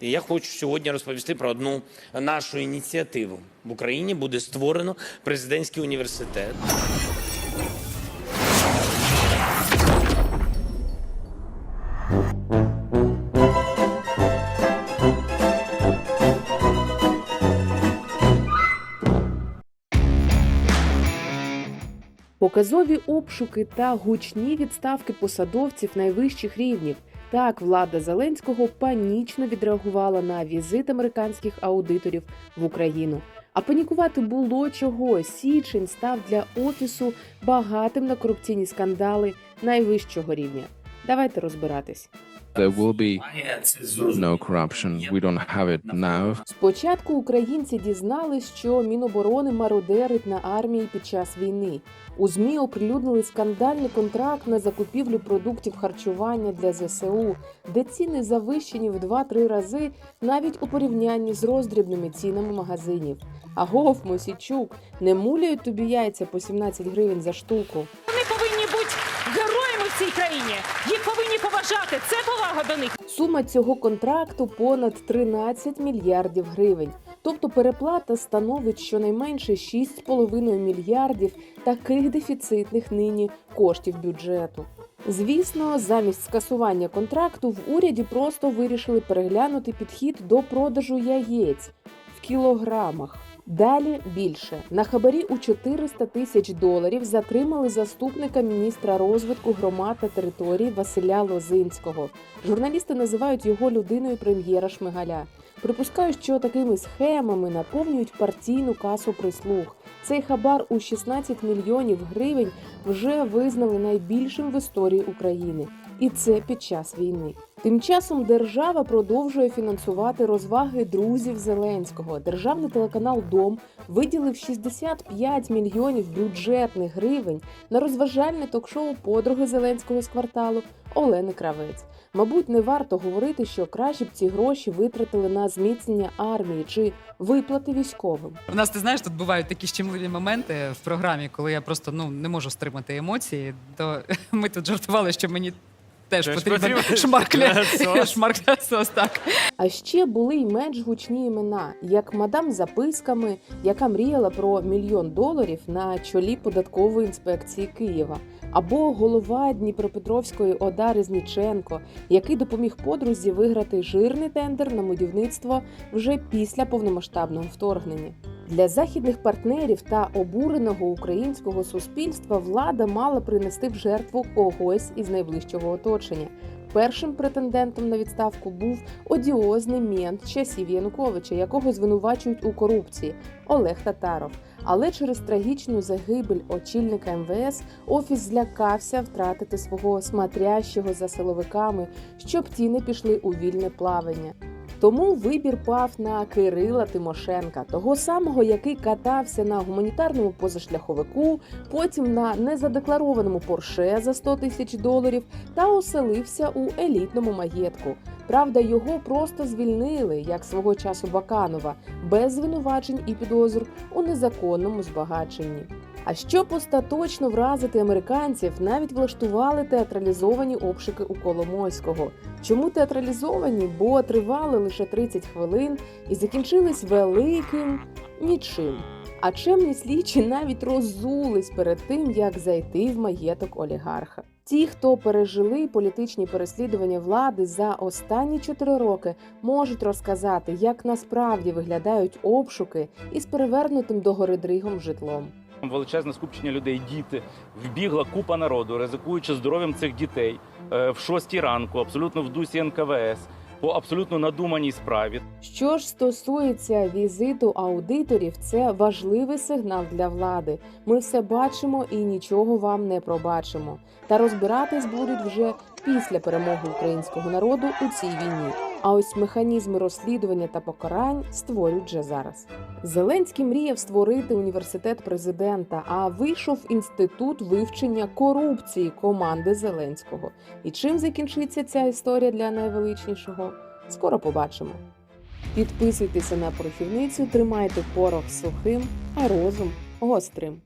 Я хочу сьогодні розповісти про одну нашу ініціативу. В Україні буде створено президентський університет. Показові обшуки та гучні відставки посадовців найвищих рівнів. Так, влада Зеленського панічно відреагувала на візит американських аудиторів в Україну. А панікувати було чого. Січень став для офісу багатим на корупційні скандали найвищого рівня. Давайте розбиратись. There will be no corruption. We don't have it now. Спочатку українці дізнались, що Міноборони мародерить на армії під час війни. У ЗМІ оприлюднили скандальний контракт на закупівлю продуктів харчування для ЗСУ, де ціни завищені в 2-3 рази навіть у порівнянні з роздрібними цінами магазинів. Агов, Мосічук, не муляють тобі яйця по 17 гривень за штуку. Цій країні. Їх повинні поважати. Це повага до них. Сума цього контракту понад 13 мільярдів гривень. Тобто переплата становить щонайменше 6,5 мільярдів таких дефіцитних нині коштів бюджету. Звісно, замість скасування контракту в уряді просто вирішили переглянути підхід до продажу яєць в кілограмах. Далі більше на хабарі у 400 тисяч доларів затримали заступника міністра розвитку громад та територій Василя Лозинського. Журналісти називають його людиною прем'єра Шмигаля. Припускаю, що такими схемами наповнюють партійну касу прислуг. Цей хабар у 16 мільйонів гривень вже визнали найбільшим в історії України, і це під час війни. Тим часом держава продовжує фінансувати розваги друзів Зеленського. Державний телеканал Дом виділив 65 мільйонів бюджетних гривень на розважальне ток-шоу подруги Зеленського з кварталу Олени Кравець. Мабуть, не варто говорити, що краще б ці гроші витратили на зміцнення армії чи виплати військовим. В нас ти знаєш, тут бувають такі щемливі моменти в програмі, коли я просто ну не можу стримати емоції. То ми тут жартували, що мені теж Теж потрібен потрібен шмаркля лясос. шмарклясос, так. А ще були й менш гучні імена, як мадам з записками, яка мріяла про мільйон доларів на чолі податкової інспекції Києва, або голова Дніпропетровської ОДА Резніченко, який допоміг подрузі виграти жирний тендер на будівництво вже після повномасштабного вторгнення. Для західних партнерів та обуреного українського суспільства влада мала принести в жертву когось із найближчого оточення. Першим претендентом на відставку був одіозний мент часів Януковича, якого звинувачують у корупції Олег Татаров. Але через трагічну загибель очільника МВС офіс злякався втратити свого смотрящого за силовиками, щоб ті не пішли у вільне плавання. Тому вибір пав на Кирила Тимошенка, того самого, який катався на гуманітарному позашляховику, потім на незадекларованому порше за 100 тисяч доларів та оселився у елітному маєтку. Правда, його просто звільнили, як свого часу Баканова, без звинувачень і підозр у незаконному збагаченні. А щоб остаточно вразити американців, навіть влаштували театралізовані обшуки у Коломойського. Чому театралізовані? Бо тривали лише 30 хвилин і закінчились великим нічим. А чемні слідчі навіть роззулись перед тим, як зайти в маєток олігарха. Ті, хто пережили політичні переслідування влади за останні чотири роки, можуть розказати, як насправді виглядають обшуки із перевернутим догори дригом житлом. Величезне скупчення людей, діти, вбігла купа народу, ризикуючи здоров'ям цих дітей е, в шостій ранку, абсолютно в дусі НКВС, по абсолютно надуманій справі. Що ж стосується візиту аудиторів, це важливий сигнал для влади. Ми все бачимо і нічого вам не пробачимо. Та розбиратись будуть вже після перемоги українського народу у цій війні. А ось механізми розслідування та покарань створюють вже зараз. Зеленський мріяв створити університет президента, а вийшов інститут вивчення корупції команди Зеленського. І чим закінчиться ця історія для найвеличнішого? Скоро побачимо. Підписуйтеся на порохівницю, тримайте порох сухим, а розум гострим.